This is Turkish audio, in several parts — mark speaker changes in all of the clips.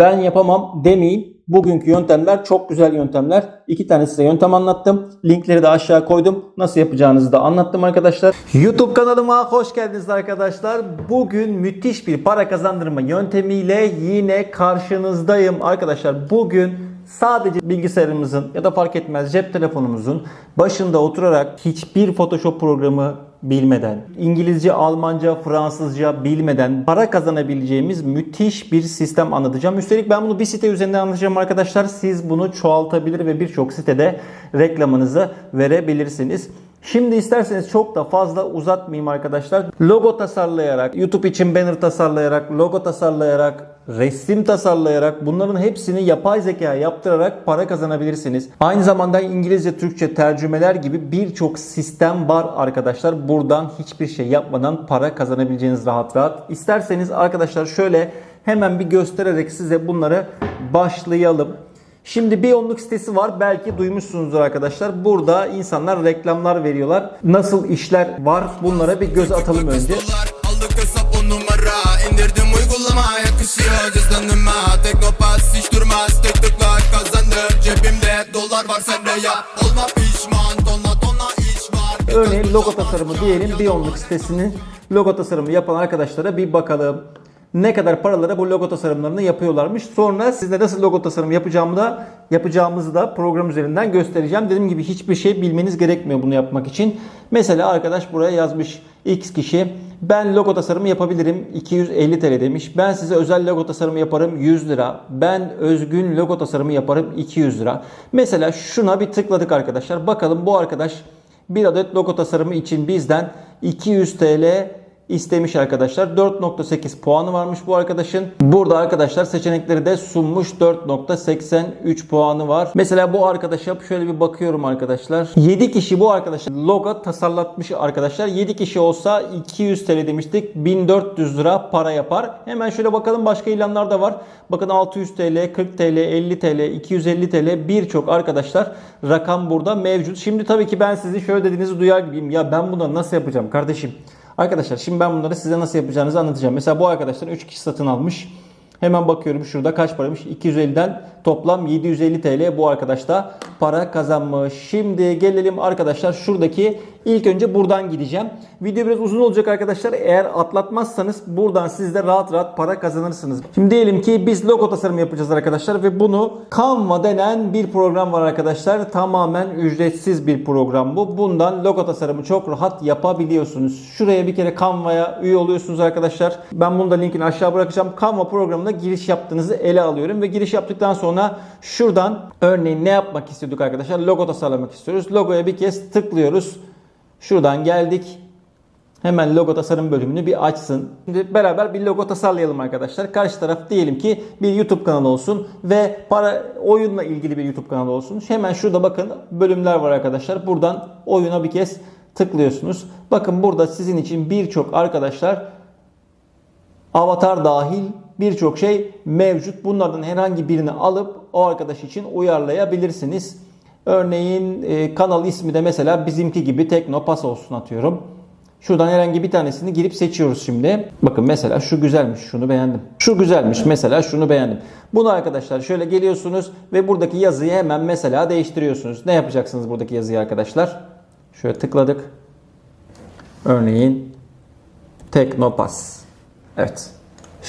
Speaker 1: Ben yapamam demeyin. Bugünkü yöntemler çok güzel yöntemler. İki tane size yöntem anlattım. Linkleri de aşağı koydum. Nasıl yapacağınızı da anlattım arkadaşlar. YouTube kanalıma hoş geldiniz arkadaşlar. Bugün müthiş bir para kazandırma yöntemiyle yine karşınızdayım. Arkadaşlar bugün sadece bilgisayarımızın ya da fark etmez cep telefonumuzun başında oturarak hiçbir Photoshop programı bilmeden, İngilizce, Almanca, Fransızca bilmeden para kazanabileceğimiz müthiş bir sistem anlatacağım. Üstelik ben bunu bir site üzerinden anlatacağım arkadaşlar. Siz bunu çoğaltabilir ve birçok sitede reklamınızı verebilirsiniz. Şimdi isterseniz çok da fazla uzatmayayım arkadaşlar. Logo tasarlayarak, YouTube için banner tasarlayarak, logo tasarlayarak, resim tasarlayarak bunların hepsini yapay zeka yaptırarak para kazanabilirsiniz. Aynı zamanda İngilizce, Türkçe tercümeler gibi birçok sistem var arkadaşlar. Buradan hiçbir şey yapmadan para kazanabileceğiniz rahat rahat. İsterseniz arkadaşlar şöyle hemen bir göstererek size bunları başlayalım. Şimdi bir onluk sitesi var. Belki duymuşsunuzdur arkadaşlar. Burada insanlar reklamlar veriyorlar. Nasıl işler var? Bunlara bir göz atalım önce. Örneğin logo tasarımı diyelim. Bir onluk sitesinin logo tasarımı yapan arkadaşlara bir bakalım. Ne kadar paralara bu logo tasarımlarını yapıyorlarmış. Sonra size nasıl logo tasarımı yapacağımı da yapacağımızı da program üzerinden göstereceğim. Dediğim gibi hiçbir şey bilmeniz gerekmiyor bunu yapmak için. Mesela arkadaş buraya yazmış X kişi ben logo tasarımı yapabilirim 250 TL demiş. Ben size özel logo tasarımı yaparım 100 lira. Ben özgün logo tasarımı yaparım 200 lira. Mesela şuna bir tıkladık arkadaşlar. Bakalım bu arkadaş bir adet logo tasarımı için bizden 200 TL istemiş arkadaşlar. 4.8 puanı varmış bu arkadaşın. Burada arkadaşlar seçenekleri de sunmuş. 4.83 puanı var. Mesela bu arkadaşa şöyle bir bakıyorum arkadaşlar. 7 kişi bu arkadaşa logo tasarlatmış arkadaşlar. 7 kişi olsa 200 TL demiştik. 1400 lira para yapar. Hemen şöyle bakalım başka ilanlar da var. Bakın 600 TL, 40 TL, 50 TL, 250 TL birçok arkadaşlar rakam burada mevcut. Şimdi tabii ki ben sizi şöyle dediğinizi duyar gibiyim. Ya ben bunu nasıl yapacağım kardeşim? Arkadaşlar şimdi ben bunları size nasıl yapacağınızı anlatacağım. Mesela bu arkadaşlar 3 kişi satın almış. Hemen bakıyorum şurada kaç paramış? 250'den toplam 750 TL bu arkadaş da para kazanmış. Şimdi gelelim arkadaşlar şuradaki ilk önce buradan gideceğim. Video biraz uzun olacak arkadaşlar. Eğer atlatmazsanız buradan siz de rahat rahat para kazanırsınız. Şimdi diyelim ki biz logo tasarımı yapacağız arkadaşlar ve bunu Canva denen bir program var arkadaşlar. Tamamen ücretsiz bir program bu. Bundan logo tasarımı çok rahat yapabiliyorsunuz. Şuraya bir kere Canva'ya üye oluyorsunuz arkadaşlar. Ben bunu da linkini aşağı bırakacağım. Canva programına giriş yaptığınızı ele alıyorum ve giriş yaptıktan sonra şuradan örneğin ne yapmak istiyorduk arkadaşlar? Logo tasarlamak istiyoruz. Logoya bir kez tıklıyoruz. Şuradan geldik. Hemen logo tasarım bölümünü bir açsın. Şimdi beraber bir logo tasarlayalım arkadaşlar. Karşı taraf diyelim ki bir YouTube kanalı olsun ve para oyunla ilgili bir YouTube kanalı olsun. Hemen şurada bakın bölümler var arkadaşlar. Buradan oyuna bir kez tıklıyorsunuz. Bakın burada sizin için birçok arkadaşlar avatar dahil birçok şey mevcut. Bunlardan herhangi birini alıp o arkadaş için uyarlayabilirsiniz. Örneğin e, kanal ismi de mesela bizimki gibi Teknopas olsun atıyorum. Şuradan herhangi bir tanesini girip seçiyoruz şimdi. Bakın mesela şu güzelmiş, şunu beğendim. Şu güzelmiş, mesela şunu beğendim. Bunu arkadaşlar şöyle geliyorsunuz ve buradaki yazıyı hemen mesela değiştiriyorsunuz. Ne yapacaksınız buradaki yazıyı arkadaşlar? Şöyle tıkladık. Örneğin Teknopas. Evet.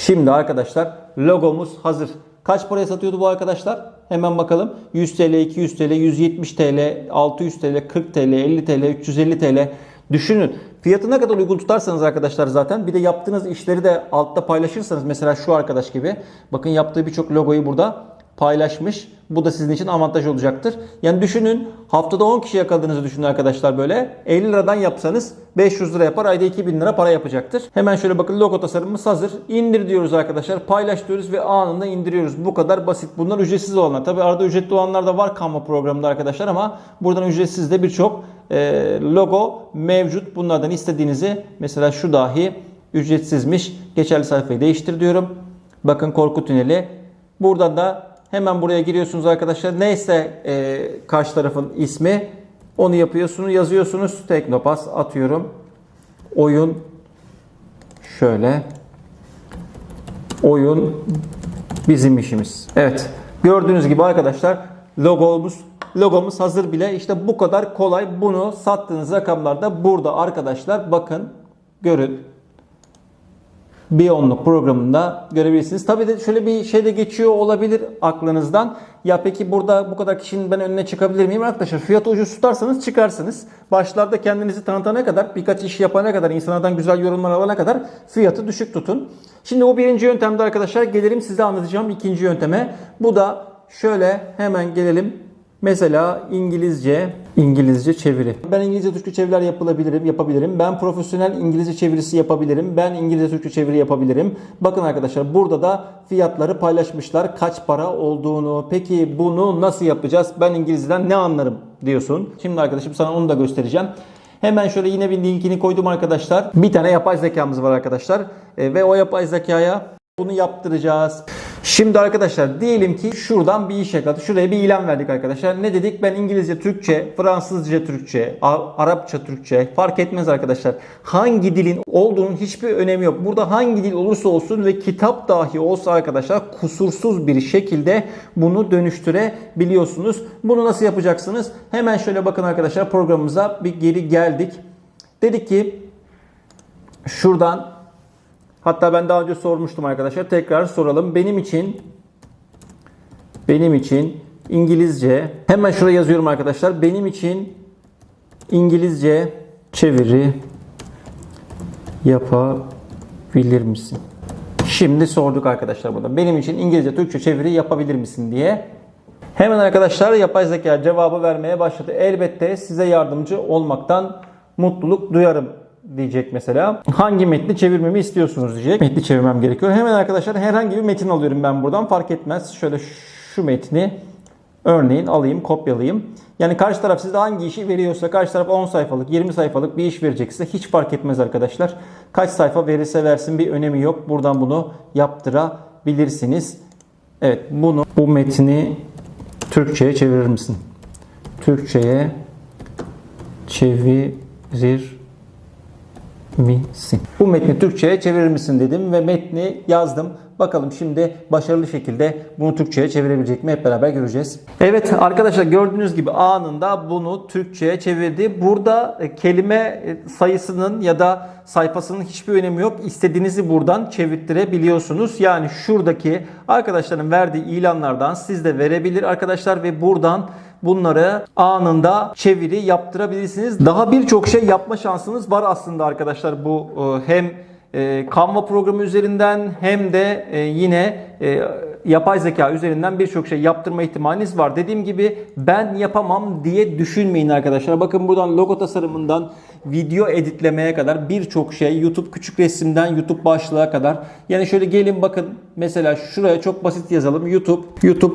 Speaker 1: Şimdi arkadaşlar logomuz hazır. Kaç paraya satıyordu bu arkadaşlar? Hemen bakalım. 100 TL, 200 TL, 170 TL, 600 TL, 40 TL, 50 TL, 350 TL. Düşünün. Fiyatı ne kadar uygun tutarsanız arkadaşlar zaten bir de yaptığınız işleri de altta paylaşırsanız mesela şu arkadaş gibi bakın yaptığı birçok logoyu burada paylaşmış. Bu da sizin için avantaj olacaktır. Yani düşünün haftada 10 kişi yakaladığınızı düşünün arkadaşlar böyle. 50 liradan yapsanız 500 lira yapar. Ayda 2000 lira para yapacaktır. Hemen şöyle bakın logo tasarımımız hazır. İndir diyoruz arkadaşlar. Paylaş diyoruz ve anında indiriyoruz. Bu kadar basit. Bunlar ücretsiz olanlar. Tabi arada ücretli olanlar da var Canva programında arkadaşlar ama buradan ücretsiz de birçok e, logo mevcut. Bunlardan istediğinizi mesela şu dahi ücretsizmiş. Geçerli sayfayı değiştir diyorum. Bakın korku tüneli. Buradan da Hemen buraya giriyorsunuz arkadaşlar. Neyse e, karşı tarafın ismi onu yapıyorsunuz, yazıyorsunuz. Teknopas atıyorum. Oyun şöyle oyun bizim işimiz. Evet. Gördüğünüz gibi arkadaşlar logomuz logomuz hazır bile. İşte bu kadar kolay. Bunu sattığınız rakamlarda burada arkadaşlar bakın görün. Bir onluk programında görebilirsiniz. Tabii de şöyle bir şey de geçiyor olabilir aklınızdan. Ya peki burada bu kadar kişinin ben önüne çıkabilir miyim? Arkadaşlar fiyatı ucuz tutarsanız çıkarsınız. Başlarda kendinizi tanıtana kadar, birkaç iş yapana kadar, insanlardan güzel yorumlar alana kadar fiyatı düşük tutun. Şimdi bu birinci yöntemde arkadaşlar gelelim size anlatacağım ikinci yönteme. Bu da şöyle hemen gelelim. Mesela İngilizce, İngilizce çeviri. Ben İngilizce Türkçe çeviriler yapılabilirim, yapabilirim. Ben profesyonel İngilizce çevirisi yapabilirim. Ben İngilizce Türkçe çeviri yapabilirim. Bakın arkadaşlar burada da fiyatları paylaşmışlar. Kaç para olduğunu. Peki bunu nasıl yapacağız? Ben İngilizceden ne anlarım diyorsun. Şimdi arkadaşım sana onu da göstereceğim. Hemen şöyle yine bir linkini koydum arkadaşlar. Bir tane yapay zekamız var arkadaşlar. E, ve o yapay zekaya bunu yaptıracağız. Şimdi arkadaşlar diyelim ki şuradan bir iş yakaladık. Şuraya bir ilan verdik arkadaşlar. Ne dedik? Ben İngilizce, Türkçe, Fransızca, Türkçe, Arapça, Türkçe fark etmez arkadaşlar. Hangi dilin olduğunun hiçbir önemi yok. Burada hangi dil olursa olsun ve kitap dahi olsa arkadaşlar kusursuz bir şekilde bunu dönüştürebiliyorsunuz. Bunu nasıl yapacaksınız? Hemen şöyle bakın arkadaşlar programımıza bir geri geldik. Dedik ki şuradan Hatta ben daha önce sormuştum arkadaşlar. Tekrar soralım. Benim için benim için İngilizce hemen şuraya yazıyorum arkadaşlar. Benim için İngilizce çeviri yapabilir misin? Şimdi sorduk arkadaşlar burada. Benim için İngilizce Türkçe çeviri yapabilir misin diye. Hemen arkadaşlar yapay zeka cevabı vermeye başladı. Elbette size yardımcı olmaktan mutluluk duyarım diyecek mesela. Hangi metni çevirmemi istiyorsunuz diyecek. Metni çevirmem gerekiyor. Hemen arkadaşlar herhangi bir metin alıyorum ben buradan fark etmez. Şöyle şu metni örneğin alayım, kopyalayayım. Yani karşı taraf size hangi işi veriyorsa, karşı taraf 10 sayfalık, 20 sayfalık bir iş verecekse hiç fark etmez arkadaşlar. Kaç sayfa verirse versin bir önemi yok. Buradan bunu yaptırabilirsiniz. Evet bunu bu metni Türkçe'ye çevirir misin? Türkçe'ye çevirir misin? Bu metni Türkçe'ye çevirir misin dedim ve metni yazdım. Bakalım şimdi başarılı şekilde bunu Türkçe'ye çevirebilecek mi hep beraber göreceğiz. Evet arkadaşlar gördüğünüz gibi anında bunu Türkçe'ye çevirdi. Burada e, kelime e, sayısının ya da sayfasının hiçbir önemi yok. İstediğinizi buradan çevirttirebiliyorsunuz. Yani şuradaki arkadaşların verdiği ilanlardan siz de verebilir arkadaşlar ve buradan bunları anında çeviri yaptırabilirsiniz. Daha birçok şey yapma şansınız var aslında arkadaşlar bu e, hem e, Canva programı üzerinden hem de e, yine yapay zeka üzerinden birçok şey yaptırma ihtimaliniz var. Dediğim gibi ben yapamam diye düşünmeyin arkadaşlar. Bakın buradan logo tasarımından video editlemeye kadar birçok şey YouTube küçük resimden YouTube başlığa kadar. Yani şöyle gelin bakın mesela şuraya çok basit yazalım. YouTube YouTube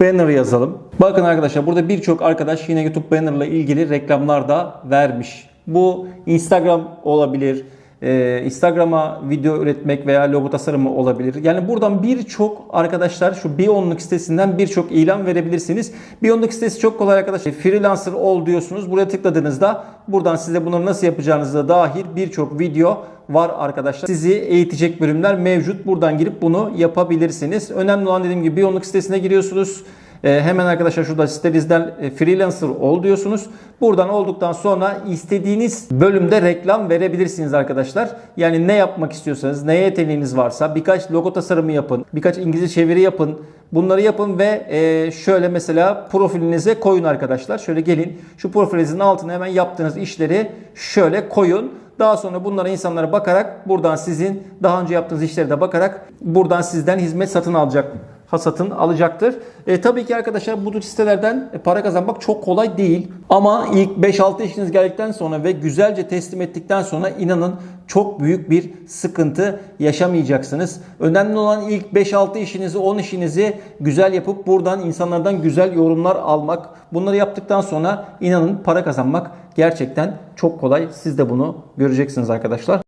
Speaker 1: banner yazalım. Bakın arkadaşlar burada birçok arkadaş yine YouTube banner ile ilgili reklamlar da vermiş. Bu Instagram olabilir. Ee, Instagram'a video üretmek veya logo tasarımı olabilir. Yani buradan birçok arkadaşlar şu Bionluk sitesinden birçok ilan verebilirsiniz. Bionluk sitesi çok kolay arkadaşlar. Freelancer ol diyorsunuz. Buraya tıkladığınızda buradan size bunları nasıl yapacağınızı da dahil birçok video var arkadaşlar. Sizi eğitecek bölümler mevcut. Buradan girip bunu yapabilirsiniz. Önemli olan dediğim gibi Bionluk sitesine giriyorsunuz. E, hemen arkadaşlar şurada sitenizden e, freelancer ol diyorsunuz. Buradan olduktan sonra istediğiniz bölümde reklam verebilirsiniz arkadaşlar. Yani ne yapmak istiyorsanız, neye yeteneğiniz varsa birkaç logo tasarımı yapın, birkaç İngilizce çeviri yapın. Bunları yapın ve e, şöyle mesela profilinize koyun arkadaşlar. Şöyle gelin şu profilinizin altına hemen yaptığınız işleri şöyle koyun. Daha sonra bunlara insanlara bakarak buradan sizin daha önce yaptığınız işlere de bakarak buradan sizden hizmet satın alacak hasatın alacaktır. E, tabii ki arkadaşlar bu tür sitelerden e, para kazanmak çok kolay değil. Ama ilk 5-6 işiniz geldikten sonra ve güzelce teslim ettikten sonra inanın çok büyük bir sıkıntı yaşamayacaksınız. Önemli olan ilk 5-6 işinizi 10 işinizi güzel yapıp buradan insanlardan güzel yorumlar almak. Bunları yaptıktan sonra inanın para kazanmak gerçekten çok kolay. Siz de bunu göreceksiniz arkadaşlar.